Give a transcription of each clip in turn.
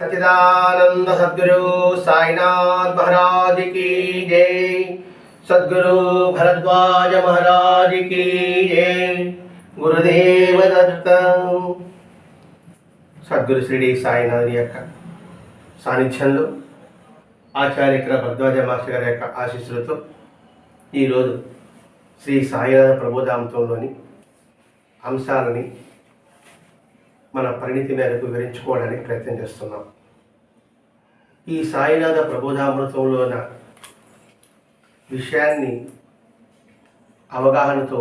సచిదానంద సద్గురు సాయినాథ్ మహారాజ్ की जय సద్గురు భరద్వాజ మహారాజ్ की जय గురుదేవ దత్త సద్గురు శ్రీడి సాయినాథ్ యొక్క సాన్నిధ్యంలో ఆచార్య ఇక్కడ భరద్వాజ మాస్టర్ గారి యొక్క ఆశీస్సులతో ఈరోజు శ్రీ సాయినాథ ప్రబోధాంతంలోని అంశాలని మన పరిణితి మేరకు వివరించుకోవడానికి ప్రయత్నం చేస్తున్నాం. ఈ సాయినాథ ప్రబోధామృతంలో ఉన్న విషయాన్ని అవగాహనతో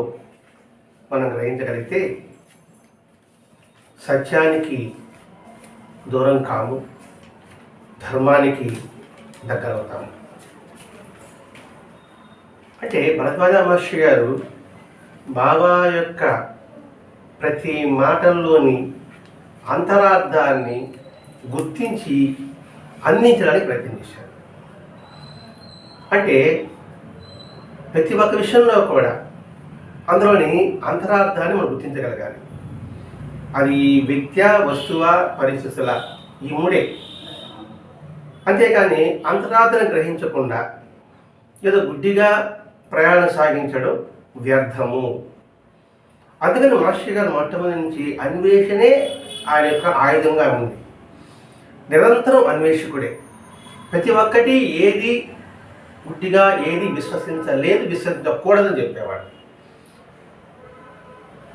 మనం గ్రహించగలిగితే సత్యానికి దూరం కాము ధర్మానికి దగ్గరవుతాము అంటే భరద్వాజ మహర్షి గారు బాబా యొక్క ప్రతి మాటల్లోని అంతరార్థాన్ని గుర్తించి అందించడానికి ప్రయత్నం చేశారు అంటే ప్రతి ఒక్క విషయంలో కూడా అందులోని అంతరార్థాన్ని మనం గుర్తించగలగాలి. అది విద్య వస్తువ పరిస్థితుల ఈ మూడే. అంతేకాని అంతరార్థాన్ని గ్రహించకుండా ఏదో గుడ్డిగా ప్రయాణం సాగించడం వ్యర్థము. అందుకని మహర్షి గారు మొట్టమొదటి నుంచి అన్వేషణే ఆయన యొక్క ఆయుధంగా ఉంది. నిరంతరం అన్వేషకుడే. ప్రతి ఒక్కటి ఏది గుడ్డిగా ఏది విశ్వసించలేదు విశ్వసించకూడదని చెప్పేవాడు.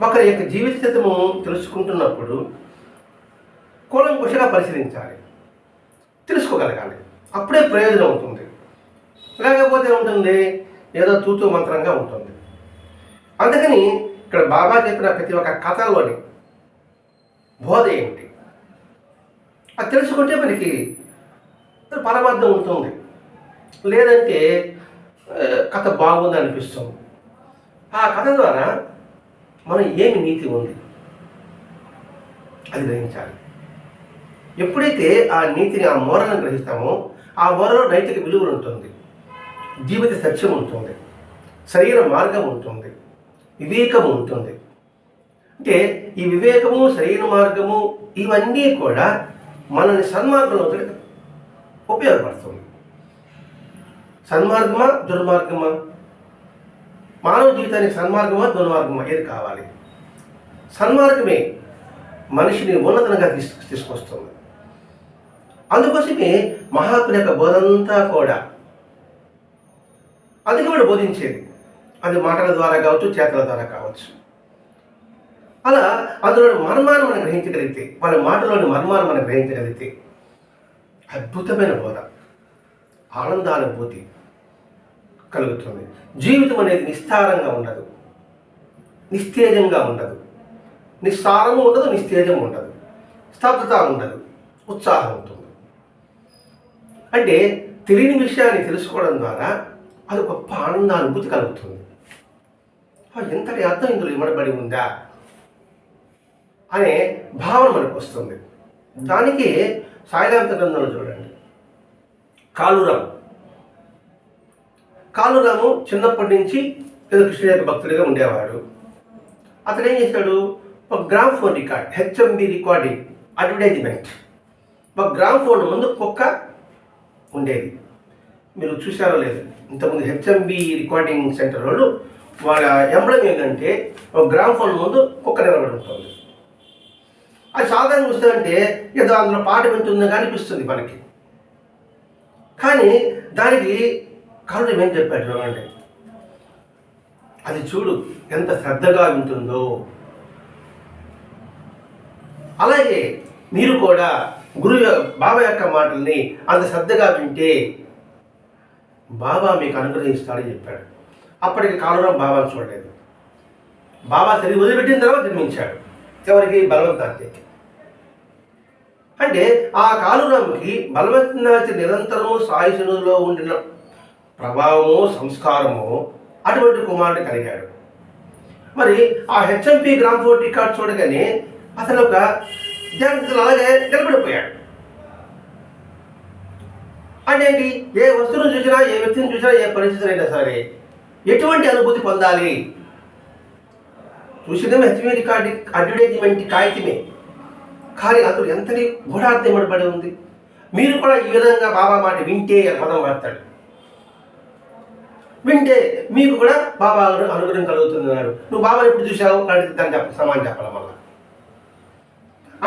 ఒకరి యొక్క జీవిత స్థితము తెలుసుకుంటున్నప్పుడు కూలంకుషగా పరిశీలించాలి. తెలుసుకోగలగాలి. అప్పుడే ప్రయోజనం ఉంటుంది. లేకపోతే ఉంటుంది ఏదో తూతూ మంత్రంగా ఉంటుంది. అందుకని ఇక్కడ బాబా చెప్పిన ప్రతి ఒక్క కథలోని బోధ ఏమిటి? అది తెలుసుకుంటే మనకి పరమార్థం ఉంటుంది లేదంటే కథ బాగుంది అనిపిస్తుంది. ఆ కథ ద్వారా మనం ఏమి నీతి ఉంది? అది గ్రహించాలి. ఎప్పుడైతే ఆ నీతిని ఆ మూలను గ్రహిస్తామో ఆ మూలలో నైతిక విలువలు ఉంటుంది. జీవిత సత్యం ఉంటుంది. శరీర మార్గం ఉంటుంది. వివేకము ఉంటుంది. అంటే ఈ వివేకము శరీర మార్గము ఇవన్నీ కూడా మనల్ని సన్మార్గంలో ఉపయోగపడుతుంది. సన్మార్గమా దుర్మార్గమా? మానవ జీవితానికి సన్మార్గమా దుర్మార్గమా? ఏది కావాలి? సన్మార్గమే మనిషిని ఉన్నతంగా తీసు తీసుకొస్తుంది. అందుకోసమే మహాత్ముని యొక్క బోధంతా కూడా అందుకే వాడు బోధించేది అది మాటల ద్వారా కావచ్చు చేతల ద్వారా కావచ్చు. అలా అందులోని మర్మాన్ని మనం గ్రహించగలిగితే వాళ్ళ మాటలోని మర్మాన్ని మనం గ్రహించగలిగితే అద్భుతమైన బోధ ఆనందానుభూతి కలుగుతుంది. జీవితం అనేది నిస్తారంగా ఉండదు. నిస్తేజంగా ఉండదు. నిస్సారము ఉండదు నిస్తేజం ఉండదు. స్తబ్దత ఉండదు. ఉత్సాహం ఉంటుంది. అంటే తెలియని విషయాన్ని తెలుసుకోవడం ద్వారా అది గొప్ప ఆనందానుభూతి కలుగుతుంది. ఎంతటి అర్థం ఇందులో ఇమ్మడబడి ఉందా? అనే భావన మనకు వస్తుంది. దానికి సాయిదాంత గ్రంథంలో చూడండి. కాలురాం. కాలురాము చిన్నప్పటి నుంచి ఏదో యొక్క భక్తుడిగా ఉండేవాడు. అతను ఏం చేశాడు? ఒక gramophone record HMV recording advertisement. ఒక గ్రామ్ ఫోన్ ముందు కుక్క ఉండేది. మీరు చూసారో లేదు ఇంతకుముందు హెచ్ఎంబి రికార్డింగ్ సెంటర్ వాళ్ళు వాళ్ళ ఎంబ్లం ఏంటంటే ఒక గ్రామ్ ఫోన్ ముందు కుక్క నిలబడి ఉంటుంది అది సాధారణ చూస్తుందంటే ఏదో అందులో పాట వింటుందని అనిపిస్తుంది మనకి. కానీ దానికి కరుణ ఏం చెప్పాడు చూడండి. అది చూడు ఎంత శ్రద్ధగా వింటుందో. అలాగే మీరు కూడా గురు బాబా యొక్క మాటల్ని అంత శ్రద్ధగా వింటే బాబా మీకు అనుగ్రహిస్తాడని చెప్పాడు. అప్పటికి కాలురాం బాబాను చూడలేదు. బాబా సరి వదిలిపెట్టిన తర్వాత జన్మించాడు. ఎవరికి బలవంతానికి అంటే ఆ కాలురాముకి బలవంతనాథ్ నిరంతరము సాయుషులో ఉండిన ప్రభావము సంస్కారము అటువంటి కుమారుడు కలిగాడు. మరి ఆ హెచ్ఎంపి గ్రామ్ ఫోర్టీ కార్డ్ చూడగానే అతను ఒక విద్యార్థులు అలాగే నిలబడిపోయాడు. అంటే ఏంటి? ఏ వస్తువును చూసినా ఏ వ్యక్తిని చూసినా ఏ పరిస్థితులు అయినా సరే ఎటువంటి అనుభూతి పొందాలి? చూసినాం హెచ్ఎంపి రికార్డు అడ్వర్టైజ్మెంట్ కాగితమే. కానీ అతడు ఎంతటి గూఢార్థం ఉంది? మీరు కూడా ఈ విధంగా బాబా మాట వింటే అని పదం వాడతాడు వింటే మీకు కూడా బాబా అనుగ్రహం కలుగుతుంది అన్నాడు నువ్వు బాబాని ఎప్పుడు చూసావు అడిగితే దాన్ని చెప్ప సమానం చెప్పడం మళ్ళా.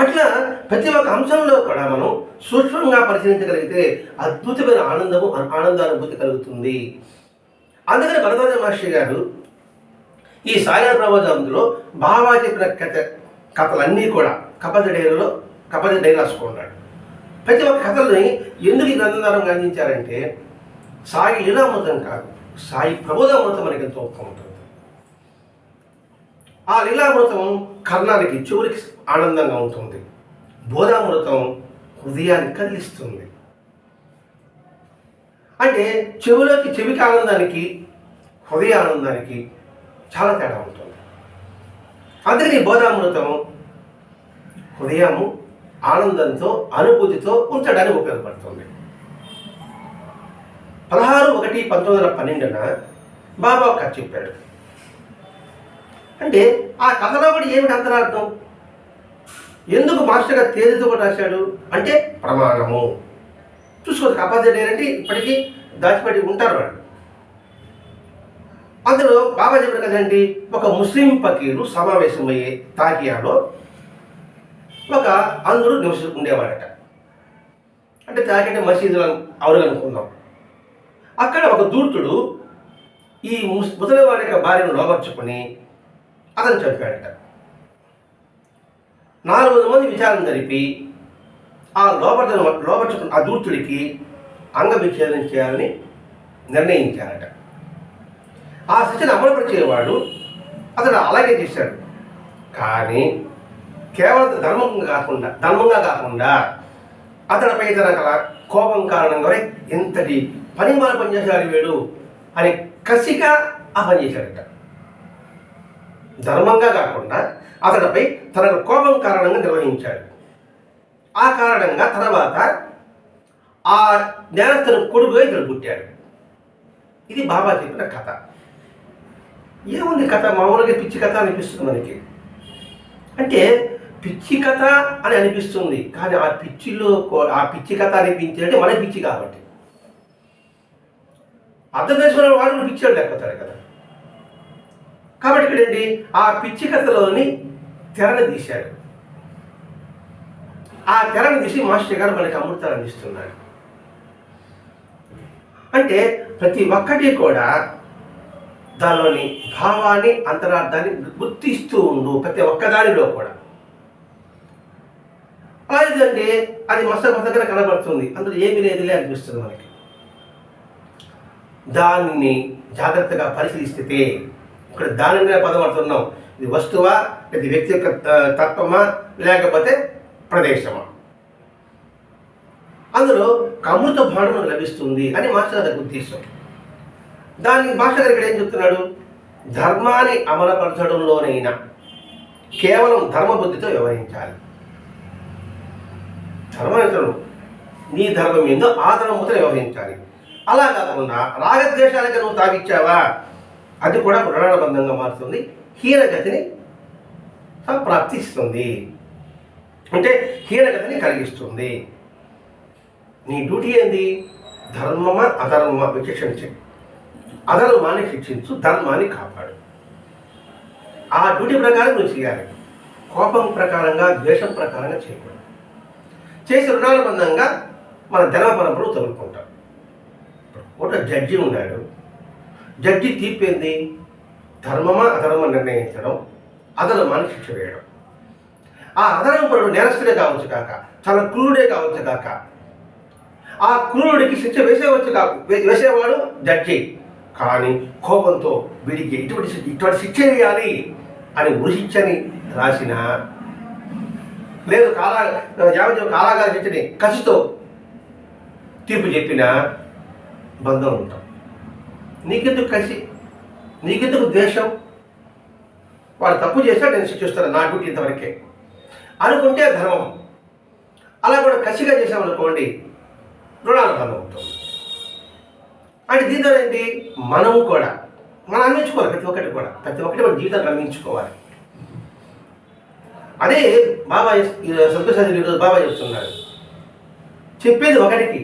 అట్లా ప్రతి ఒక్క అంశంలో కూడా మనం సూక్ష్మంగా పరిశీలించగలిగితే అద్భుతమైన ఆనందము ఆనందానుభూతి కలుగుతుంది. అందుకని భరద్వాజ మహర్షి గారు ఈ సాగర ప్రబోధంలో బాబా చెప్పిన కథ కథలన్నీ కూడా కపద డైరీలో కపద డైరీ రాసుకున్నాడు. ప్రతి ఒక్క కథల్ని ఎందుకు ఈ గ్రంథధారంగా అందించారంటే సాయి లీలామృతం కాదు సాయి ప్రబోధామృతం మనకి ఎంతో ఉంటుంది. ఆ లీలామృతం కర్ణానికి చెవురికి ఆనందంగా ఉంటుంది. బోధామృతం హృదయాన్ని కదిలిస్తుంది. అంటే చెవులోకి చెవికి ఆనందానికి హృదయ ఆనందానికి చాలా తేడా ఉంటుంది. అందుకని బోధామృతం హృదయము ఆనందంతో అనుభూతితో ఉంచడానికి ఉపయోగపడుతుంది. పదహారు ఒకటి పంతొమ్మిది వందల పన్నెండున బాబా ఒక కథ చెప్పాడు. అంటే ఆ కథలో కూడా ఏమిటి అంతరార్థం? ఎందుకు మాస్టర్ గారు తేదీతో కూడా రాశాడు? అంటే ప్రమాణము. చూసుకోవచ్చు అపాజిట్ ఏంటంటే ఇప్పటికీ దాచిపెట్టి ఉంటారు వాళ్ళు. అందులో బాబా చెప్పారు కదండి ఒక ముస్లిం పకీలు సమావేశమయ్యే తాకియాలో ఒక అందరూ నివసి ఉండేవాడట. అంటే తాకంటే మసీదులు అవరు అనుకుందాం. అక్కడ ఒక దూర్తుడు ఈ ముస్ ముసలివాడి యొక్క భార్యను లోపరుచుకొని అతను చంపాడట. నాలుగు వందల మంది విచారణ జరిపి ఆ లోపల లోపరుచుకున్న ఆ దూర్తుడికి అంగవిచ్ఛేదం చేయాలని నిర్ణయించారట. ఆ శిక్షను అమలుపరిచేవాడు అతడు అలాగే చేశాడు. కానీ కేవలం ధర్మంగా కాకుండా ధర్మంగా కాకుండా అతడిపై తన గల కోపం కారణంగా ఇంతటి ఎంతటి పని మన పనిచేశాడు వీడు అని కసిగా ఆ పని చేశాడట. ధర్మంగా కాకుండా అతడిపై తన కోపం కారణంగా నిర్వహించాడు. ఆ కారణంగా తర్వాత ఆ నేరస్తుని కొడుకుగా ఇక్కడ పుట్టాడు. ఇది బాబా చెప్పిన కథ. ఏముంది కథ? మామూలుగా పిచ్చి కథ అనిపిస్తుంది మనకి. అంటే పిచ్చి కథ అని అనిపిస్తుంది. కానీ ఆ పిచ్చిలో ఆ పిచ్చి కథ అనిపించేది మన పిచ్చి కాబట్టి. అర్ధదేశంలో చేసుకున్న వాడు కూడా పిచ్చి లేకపోతాడు కదా. కాబట్టి ఇక్కడ ఏంటి ఆ పిచ్చి కథలోని తెరని తీశాడు. ఆ తెరను తీసి మాస్టర్ గారు మనకి అమృతాలు ఇస్తున్నారు. అంటే ప్రతి ఒక్కటి కూడా దానిలోని భావాన్ని అంతరార్థాన్ని గుర్తిస్తూ ఉండు ప్రతి ఒక్కదానిలో కూడా. అలా అది మస్తక మస్తకన కనబడుతుంది. అందులో ఏమీ లేదులే అనిపిస్తుంది మనకి. దానిని జాగ్రత్తగా పరిశీలిస్తే ఇక్కడ దానినే పదం అంటున్నాం. ఇది వస్తువా? ఇది వ్యక్తి యొక్క తత్వమా? లేకపోతే ప్రదేశమా? అందులో అమృత భాణం లభిస్తుంది అని మాస్టర్ గారి ఉద్దేశం. దాన్ని మాస్టర్ గారు ఇక్కడ ఏం చెప్తున్నాడు? ధర్మాన్ని అమలుపరచడంలోనైనా కేవలం ధర్మబుద్ధితో వ్యవహరించాలి. ధర్మం నీ ధర్మం ఏందో ఆ ధర్మంతో వ్యవహరించాలి. అలా కాకుండా రాగద్వేషాలకి నువ్వు తాగిచ్చావా అది కూడా పురాణబంధంగా మారుతుంది హీనగతిని ప్రాప్తిస్తుంది అంటే కీలకతని కలిగిస్తుంది. నీ డ్యూటీ ఏంది? ధర్మమా అధర్మమా? విచక్షణ అధర్మాన్ని శిక్షించు ధర్మాన్ని కాపాడు. ఆ డ్యూటీ ప్రకారం నువ్వు చేయాలి కోపం ప్రకారంగా ద్వేషం ప్రకారంగా చేయకూడదు. రుణాల బ్రందంగా మన ధర్మ పరంపరలు తగులుకుంటాం ఒక జడ్జి ఉన్నాడు. జడ్జి తీర్పు ఏంది? ధర్మమా అధర్మం నిర్ణయించడం అధర్మాన్ని శిక్ష వేయడం. ఆ అధర్మపరుడు నేరస్తుడే కావచ్చు కాక చాలా క్రూరుడే కావచ్చు కాక. ఆ క్రూరుడికి శిక్ష వేసేవచ్చు కాకు వే- వేసేవాడు జడ్జి. కానీ కోపంతో వీడికి ఇటువంటి ఇటువంటి శిక్ష వేయాలి అని ఉరిశిక్షని రాసిన లేదు కాలా యావజ్జీవ కాలాగాల శిక్షని కసితో తీర్పు చెప్పిన బంధం ఉంటాం నీకెందుకు కసి? నీకెందుకు ద్వేషం? వాడు తప్పు చేస్తే నేను శిక్షిస్తాను నా డ్యూటీ ఇంతవరకే. అనుకుంటే ధర్మం. అలా కూడా కసిగా చేసామనుకోండి రుణానుబంధం అవుతుంది అంటే దీంతో ఏంటి? మనము కూడా మనం అందించుకోవాలి ప్రతి ఒక్కటి కూడా. ప్రతి ఒక్కటి మన జీవితాన్ని అందించుకోవాలి. అదే బాబా సంతోషాది ఈరోజు బాబా చెప్తున్నాడు. చెప్పేది ఒకరికి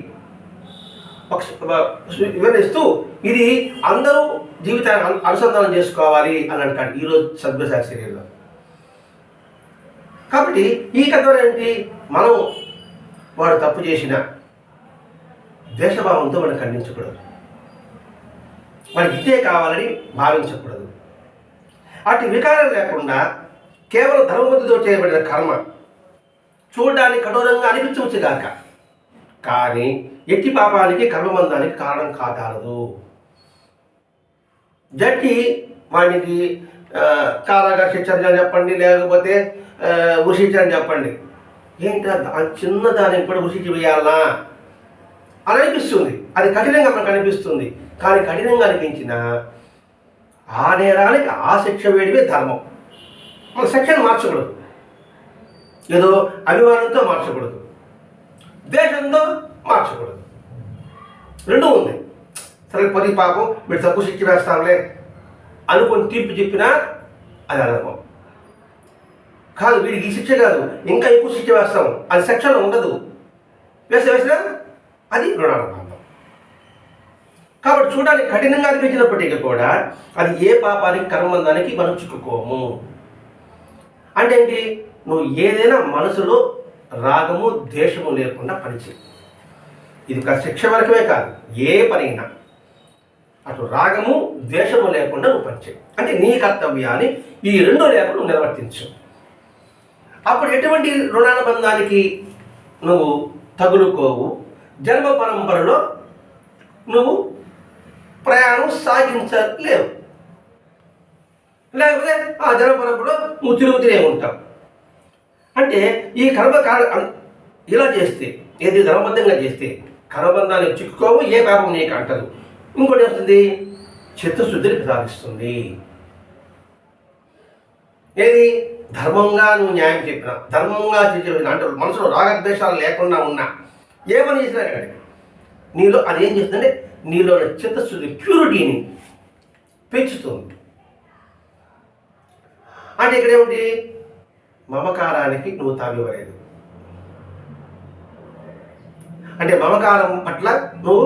ఒక వివరిస్తూ ఇది అందరూ జీవితాన్ని అనుసంధానం చేసుకోవాలి అని అంటాడు ఈరోజు సభ్యసారి కాబట్టి ఈ కథ ఏంటి? మనం వాడు తప్పు చేసిన ద్వేషభావంతో మనం ఖండించకూడదు. మనకి ఇదే కావాలని భావించకూడదు. అటు వికారం లేకుండా కేవలం ధర్మబుద్ధితో చేయబడిన కర్మ చూడడానికి కఠోరంగా అనిపించవచ్చు కాక కానీ ఎట్టి పాపానికి కర్మబంధానికి కారణం కాదాలదు జట్టి వానికి ఆ, కారాగా శిక్షణ చెప్పండి లేకపోతే ఆ, చెప్పండి. ఏంటి దాని చిన్న దానికి కూడా ఉషించి వేయాలనా అని అనిపిస్తుంది. అది కఠినంగా మనకు అనిపిస్తుంది. కానీ కఠినంగా అనిపించిన ఆ నేరానికి ఆ శిక్ష వేయడమే ధర్మం. మన శిక్షను మార్చకూడదు. ఏదో అభిమానంతో మార్చకూడదు. ద్వేషంతో మార్చకూడదు. రెండు ఉంది. సరే పది పాపం మీరు తక్కువ శిక్ష వేస్తాంలే అనుకొని తీర్పు చెప్పినా అది అధర్మం. కాదు వీడికి ఈ శిక్ష కాదు. ఇంకా ఎక్కువ శిక్ష వేస్తాం. అది సెక్షన్లో ఉండదు. వేస్తే వేసినా అది రుణానుబంధం కాబట్టి చూడడానికి కఠినంగా అనిపించినప్పటికీ కూడా అది ఏ పాపానికి కర్మందానికి మనం చిక్కుకోము. అంటే ఏంటి? నువ్వు ఏదైనా మనసులో రాగము ద్వేషము లేకుండా పనిచేయి. ఇది ఒక శిక్ష వరకమే కాదు. ఏ పనైనా. అటు రాగము ద్వేషము లేకుండా నువ్వు పనిచేయి. అంటే నీ కర్తవ్యాన్ని ఈ రెండు లేకుండా నువ్వు నిర్వర్తించు. అప్పుడు ఎటువంటి రుణానుబంధానికి నువ్వు తగులుకోవు? జన్మ పరంపరలో నువ్వు ప్రయాణం సాగించలేవు. లేకపోతే ఆ జన్మ పరంపరలో నువ్వు తిరుగుతూనే ఉంటావు. అంటే ఈ కర్మ కార ఇలా చేస్తే ఏది ధర్మబద్ధంగా చేస్తే కర్మబంధానికి చిక్కుకోవు ఏ పాపం నీకు అంటదు. ఇంకోటి వస్తుంది చిత్తశుద్ధిని ప్రసాదిస్తుంది. ఏది? ధర్మంగా నువ్వు న్యాయం చెప్పిన ధర్మంగా చెప్పిన అంటే మనసులో రాగద్వేషాలు లేకుండా ఉన్నా ఏ పని చేసినా కానీ నీలో అది ఏం చేస్తుందంటే నీలో చిత్తశుద్ధి ప్యూరిటీని పెంచుతుంది. అంటే ఇక్కడ ఏమిటి మమకారానికి నువ్వు తావివ్వలేదు. అంటే మమకారం పట్ల నువ్వు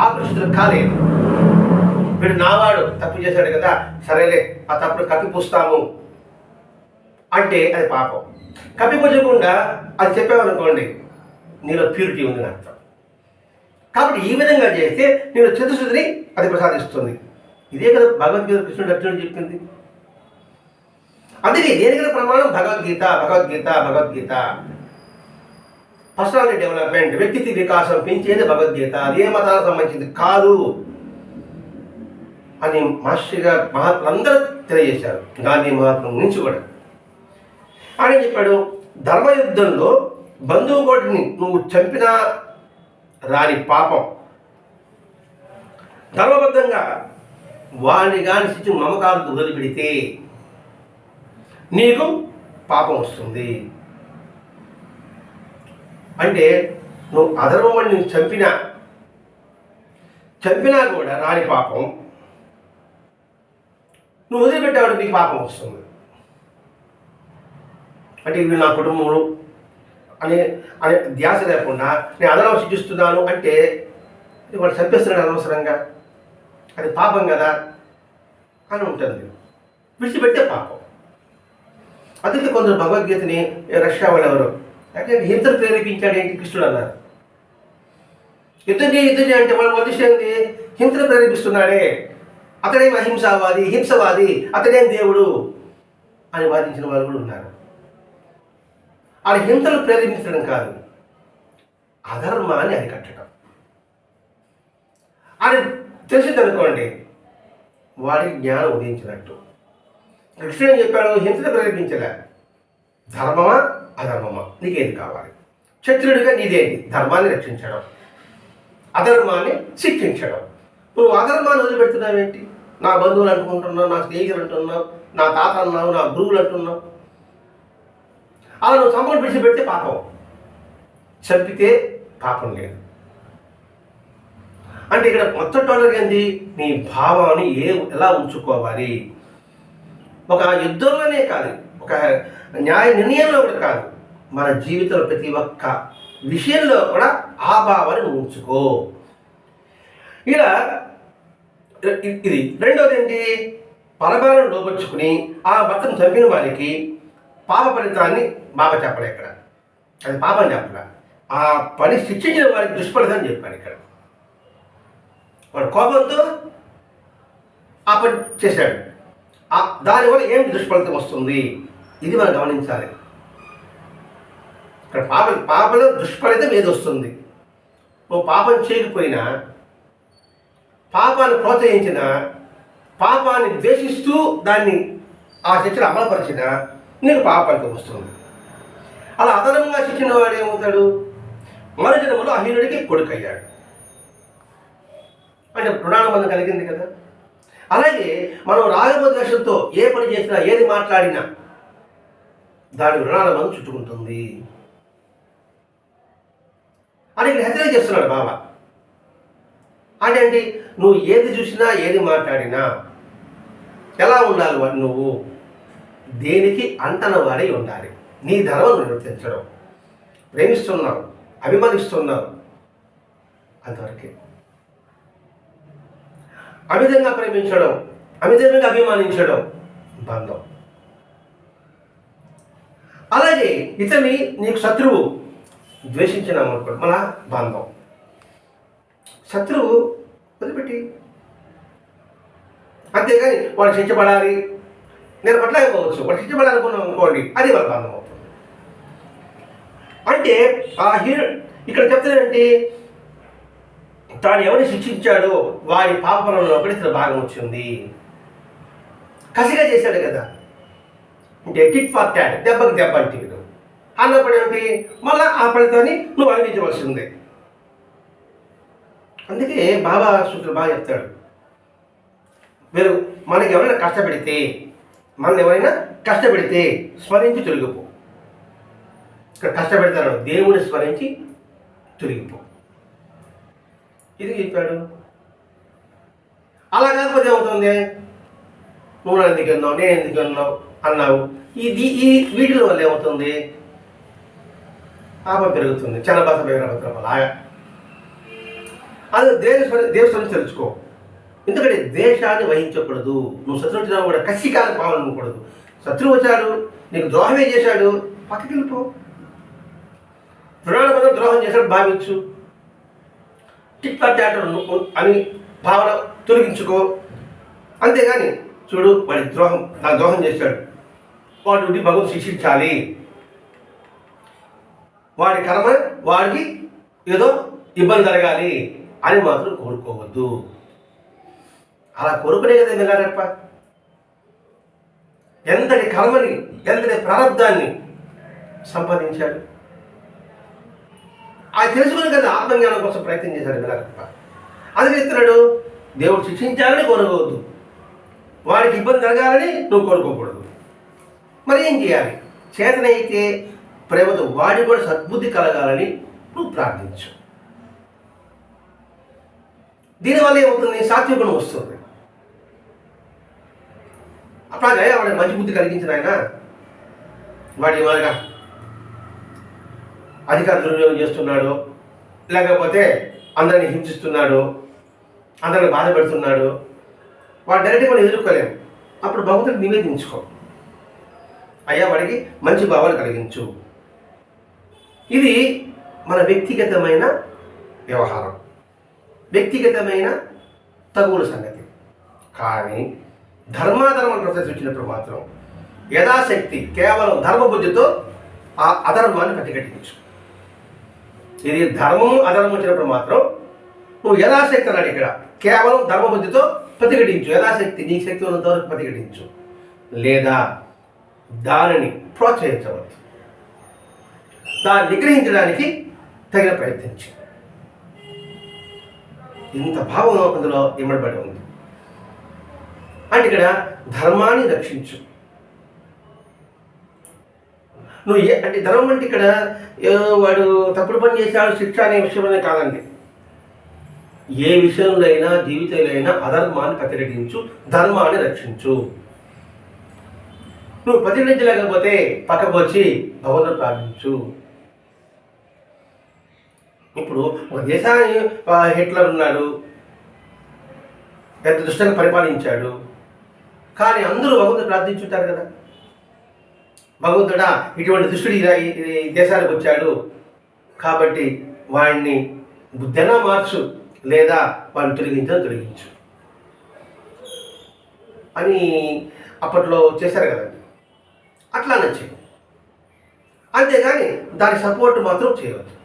ఆకర్షితులు కాలేదు. వీడు నావాడు తప్పు చేశాడు కదా సరేలే ఆ తప్పుడు కప్పిపుస్తాము అంటే అది పాపం. కప్పిపుచ్చకుండా అది చెప్పామనుకోండి నీలో ప్యూరిటీ ఉంది అర్థం. కాబట్టి ఈ విధంగా చేస్తే నేను చిత్తశుద్ధిని అది ప్రసాదిస్తుంది. ఇదే కదా భగవద్గీత కృష్ణుడు అర్జునుడు చెప్పింది. అందుకే దేనికైనా ప్రమాణం? భగవద్గీత భగవద్గీత భగవద్గీత. పర్సనాలిటీ డెవలప్మెంట్ వ్యక్తిత్వ వికాసం పెంచేది భగవద్గీత. అదే మతానికి సంబంధించింది కాదు. అని మాస్టర్ గారు మహాత్ములందరూ తెలియజేశారు. గాంధీ మహాత్ముల నుంచి కూడా. ఆయన చెప్పాడు ధర్మయుద్ధంలో బంధువుగోటిని నువ్వు చంపినా రాని పాపం. ధర్మబద్ధంగా వాడిని కాని స్థితి మమకాలకు వదిలిపెడితే నీకు పాపం వస్తుంది. అంటే నువ్వు అధర్మమని చంపినా చంపినా కూడా రాని పాపం. నువ్వు వదిలిపెట్టేవాడు నీకు పాపం వస్తుంది. అంటే ఇవి నా కుటుంబంలో అనే అనే ధ్యాస లేకుండా నేను అదనం శిక్షిస్తున్నాను అంటే వాడు చంపేస్తున్నాడు అనవసరంగా. అది పాపం కదా అని ఉంటుంది. విడిచిపెట్టే పాపం. అందుకే కొందరు భగవద్గీతని రష్యా వాళ్ళు ఎవరు? అంటే హింసను ప్రేరేపించాడు ఏంటి కృష్ణుడు అన్నారు. యుద్ధం చేయి యుద్ధం చేయి అంటే వాళ్ళ ఉద్దేశం హింసను ప్రేరేపిస్తున్నాడే. అతడేం అహింసావాది హింసవాది అతడేం దేవుడు అని వాదించిన వాళ్ళు కూడా ఉన్నారు. ఆ హింసలు ప్రేరేపించడం కాదు అధర్మాన్ని అరికట్టడం. అని తెలిసిందనుకోండి వాడికి జ్ఞానం ఉదయించినట్టు. కృష్ణుడు ఏం చెప్పాడు? హింసను ప్రేరేపించలే. ధర్మమా? అధర్మమా? నీకేది కావాలి? క్షత్రుడిగా నీదేంటి? ధర్మాన్ని రక్షించడం అధర్మాన్ని శిక్షించడం. నువ్వు అధర్మాన్ని వదిలిపెడుతున్నావేంటి నా బంధువులు అనుకుంటున్నావు నా స్నేహితులు అంటున్నావు నా తాత అన్నావు నా గురువులు అంటున్నావు. అలా నువ్వు సంపూర్ణ విడిచిపెడితే పాపం. చంపితే పాపం లేదు. అంటే ఇక్కడ మొత్తం టోటల్గా ఏంది? నీ భావాన్ని ఏ ఎలా ఉంచుకోవాలి? ఒక యుద్ధంలోనే కాదు ఒక న్యాయ నిర్ణయంలో కూడా కాదు. మన జీవితంలో ప్రతి ఒక్క విషయంలో కూడా ఆ భావాన్ని ఉంచుకో. ఇలా ఇది. రెండవది ఏంటి? పరబాలను లోపరుచుకుని ఆ భర్తను చంపిన వారికి పాప ఫలితాన్ని బాబా చెప్పలే ఇక్కడ. అది పాపం చెప్పలే. ఆ పని శిక్షించిన వారికి దుష్ఫలితం చెప్పాను ఇక్కడ. వాడు కోపంతో ఆ పని చేశాడు. ఆ దానివల్ల ఏమిటి దుష్ఫలితం వస్తుంది? ఇది మనం గమనించాలి. ఇక్కడ పాప పాపలో దుష్ఫలితం ఏది వస్తుంది? ఓ పాపం చేయకపోయినా పాపాన్ని ప్రోత్సహించిన పాపాన్ని ద్వేషిస్తూ దాన్ని ఆ శిక్షను అమలుపరిచిన నేను పాపానికి వస్తున్నాను. వస్తుంది అలా అదనంగా శిక్షణ వాడు ఏమవుతాడు? మరుజనములో అహీనుడికి కొడుకయ్యాడు. అంటే రుణానుబంధం కలిగింది కదా. అలాగే మనం రాగద్వేషంతో ఏ పని చేసినా ఏది మాట్లాడినా దాని రుణానుబంధం చుట్టుకుంటుంది. అని ఇక్కడ హెచ్చరిక చేస్తున్నాడు బాబా. అంటే ఏంటి? నువ్వు ఏది చూసినా ఏది మాట్లాడినా ఎలా ఉండాలి వాడు నువ్వు? దేనికి అంటన వాడై ఉండాలి. నీ ధర్మం నిర్వర్తించడం. ప్రేమిస్తున్నావు అభిమానిస్తున్నావు అంతవరకే. అమితంగా ప్రేమించడం అమితంగా అభిమానించడం బంధం. అలాగే ఇతని నీకు శత్రువు ద్వేషించినాం అనుకో మన బంధం. శత్రువు వదిలిపెట్టి. అంతేగాని వాళ్ళు శిక్షపడాలి. నేను పట్టలేకపోవచ్చు వాళ్ళు శిక్షపడాలనుకున్నాం అనుకోండి అది వాళ్ళ బంధం అవుతుంది అంటే ఆ హీరో ఇక్కడ చెప్తానంటే తాను ఎవరిని శిక్షించాడో వారి పాపంలో ఒకటి ఇతర భాగం వచ్చింది. కసిగా చేశాడు కదా. అంటే కిట్ ఫర్ ట్యాట్ దెబ్బకి దెబ్బ అంటే అన్నప్పుడు ఏమిటి? మళ్ళీ ఆ ఫలితాన్ని నువ్వు అనుభవించవలసిందే అందుకే బాబా సూత్రులు బాగా చెప్తాడు. మీరు మనకి ఎవరైనా కష్టపెడితే మనల్ని ఎవరైనా కష్టపెడితే స్మరించి తొలగిపో. ఇక్కడ కష్టపెడతాను దేవుని స్మరించి తొలగిపో. ఇది చెప్పాడు? అలా కాకపోతే ఏమవుతుంది? నువ్వు ఎందుకు అన్నావు? నేను ఎందుకు అన్నావు? అన్నావు. ఇది ఈ వీటిల వల్ల ఏమవుతుంది? పాపం పెరుగుతుంది. చనబాస పెరగడం అలాగా అది దేవ దేవస్థానం తెలుసుకో. ఎందుకంటే దేశాన్ని వహించకూడదు. నువ్వు శత్రువు వచ్చినా కూడా కసి భావన పావాలనుకోకూడదు శత్రువు వచ్చాడు నీకు ద్రోహమే చేశాడు పక్కకి వెళ్ళిపో. ప్రణాళిక ద్రోహం చేశాడు భావించు. టిక్ టాక్ టాట్ అని భావన తొలగించుకో. అంతేగాని చూడు వాడి ద్రోహం నా ద్రోహం చేశాడు. వాడు నుండి భగవంతు శిక్షించాలి. వాడి కర్మ వాడికి ఏదో ఇబ్బంది జరగాలి. అని మాత్రం కోరుకోవద్దు. అలా కోరుకునే కదా వెళ్ళారప్ప ఎంతటి కర్మని ఎంతటి ప్రారంధాన్ని సంపాదించాడు? అది తెలుసుకుని కదా ఆత్మజ్ఞానం కోసం ప్రయత్నం చేశాడు వెళ్ళారప్ప అది చెప్తున్నాడు దేవుడు శిక్షించాలని కోరుకోవద్దు వాడికి ఇబ్బంది కలగాలని నువ్వు కోరుకోకూడదు. మరి ఏం చేయాలి? చేతనైతే ప్రేమతో వాడి కూడా సద్బుద్ధి కలగాలని నువ్వు ప్రార్థించు. దీనివల్ల ఏమవుతుంది సాత్వికుణం వస్తుంది. అట్లాగే వాడికి మంచి బుద్ధి కలిగించిన ఆయన వాడి మాదిగా అధికార దుర్వినియోగం చేస్తున్నాడు లేకపోతే అందరిని హింసిస్తున్నాడు అందరిని బాధ పెడుతున్నాడు. వాడు డైరెక్ట్గా మనం ఎదుర్కోలేము అప్పుడు భగవంతుడికి నివేదించుకో. అయ్యా వాడికి మంచి భావాలు కలిగించు. ఇది మన వ్యక్తిగతమైన వ్యవహారం. వ్యక్తిగతమైన తగువుల సంగతి. కానీ ధర్మాధర్మం ప్రదర్శించినప్పుడు మాత్రం యథాశక్తి కేవలం ధర్మబుద్ధితో ఆ అధర్మాన్ని ప్రతిఘటించు. ఇది ధర్మము అధర్మం వచ్చినప్పుడు మాత్రం నువ్వు యథాశక్తి అన్నాడు ఇక్కడ. కేవలం ధర్మబుద్ధితో ప్రతిఘటించు. యథాశక్తి నీ శక్తి ఉన్నంతవరకు ప్రతిఘటించు. లేదా దానిని ప్రోత్సహించవద్దు. దాన్ని నిగ్రహించడానికి తగిన ప్రయత్నించు. ఇంత భావం అందులో ఇమ్మడబడి ఉంది. అంటే ఇక్కడ ధర్మాన్ని రక్షించు. నువ్వు ఏ అంటే ధర్మం అంటే ఇక్కడ వాడు తప్పుడు పని చేశాడు శిక్ష అనే విషయమనే కాదండి. ఏ విషయంలో అయినా జీవితంలో అయినా అధర్మాన్ని ప్రతిఘటించు ధర్మాన్ని రక్షించు. నువ్వు ప్రతిఘటించలేకపోతే పక్కకు వచ్చి భగవంతుడు ప్రార్థించు. ఇప్పుడు ఒక దేశాన్ని హిట్లర్ ఉన్నాడు. పెద్ద దుష్టంగా పరిపాలించాడు. కానీ అందరూ భగవంతుడు ప్రార్థించుంటారు కదా. భగవంతుడా ఇటువంటి దుష్టుడు ఈ దేశానికి వచ్చాడు. కాబట్టి వాడిని బుద్ధనా మార్చు లేదా వాడిని తొలగించడం తొలగించు. అని అప్పట్లో చేశారు కదండి అట్లా నచ్చింది అంతేగాని దాని సపోర్ట్ మాత్రం చేయవద్దు.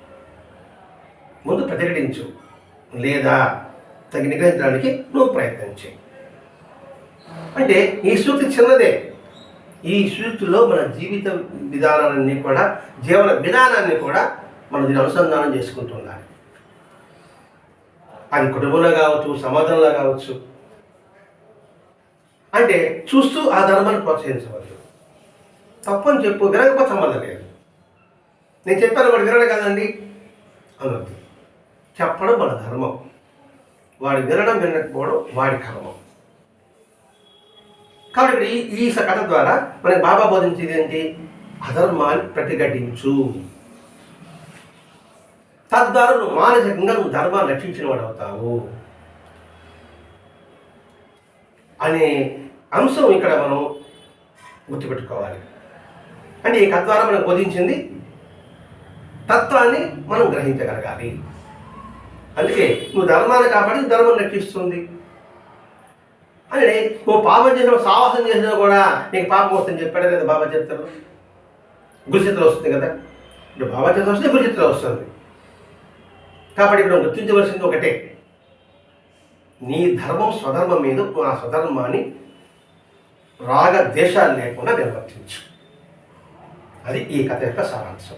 ముందు ప్రతిఘటించు. లేదా తగ్గి నిగ్రహించడానికి నువ్వు ప్రయత్నం చేయి. అంటే ఈ సూక్తి చిన్నదే. ఈ సూక్తిలో మన జీవిత విధానాలన్నీ కూడా జీవన విధానాన్ని కూడా మనం దీన్ని అనుసంధానం చేసుకుంటున్నాం అది కుటుంబంలో కావచ్చు సమాజంలో కావచ్చు. అంటే చూస్తూ ఆ ధర్మాన్ని ప్రోత్సహించవద్దు. తప్పని చెప్పు వినకపోతే సంబంధం లేదు. నేను చెప్పాను వాడు వినడు కదండి? అనొద్దు. చెప్పడం మన ధర్మం. వాడు వినడం వినకపోవడం వాడి కర్మం. కాబట్టి ఈ ఈ కథ ద్వారా మనకి బాబా బోధించేది ఏంటి? అధర్మాన్ని ప్రతిఘటించు. తద్వారా నువ్వు మానసికంగా నువ్వు ధర్మాన్ని రక్షించిన వాడు అవుతావు అనే అంశం ఇక్కడ మనం గుర్తుపెట్టుకోవాలి. అంటే ఈ కథ ద్వారా మనకు బోధించింది తత్వాన్ని మనం గ్రహించగలగాలి. అందుకే నువ్వు ధర్మాన్ని కాబట్టి ధర్మం రక్షిస్తుంది అంటే నువ్వు పాపం చేసిన సాహసం చేసినా కూడా నీకు పాపం వస్తుంది చెప్పాడు కదా బాబా చరిత్రలో. గురుచిత్రలో వస్తుంది కదా. ఇప్పుడు బాబా చరిత్ర వస్తే గురుచిత్రం వస్తుంది. కాబట్టి ఇప్పుడు గుర్తించవలసింది ఒకటే. నీ ధర్మం స్వధర్మం మీద నువ్వు ఆ స్వధర్మాన్ని రాగ దేశాలు లేకుండా నిర్వర్తించు. అది ఈ కథ యొక్క సారాంశం.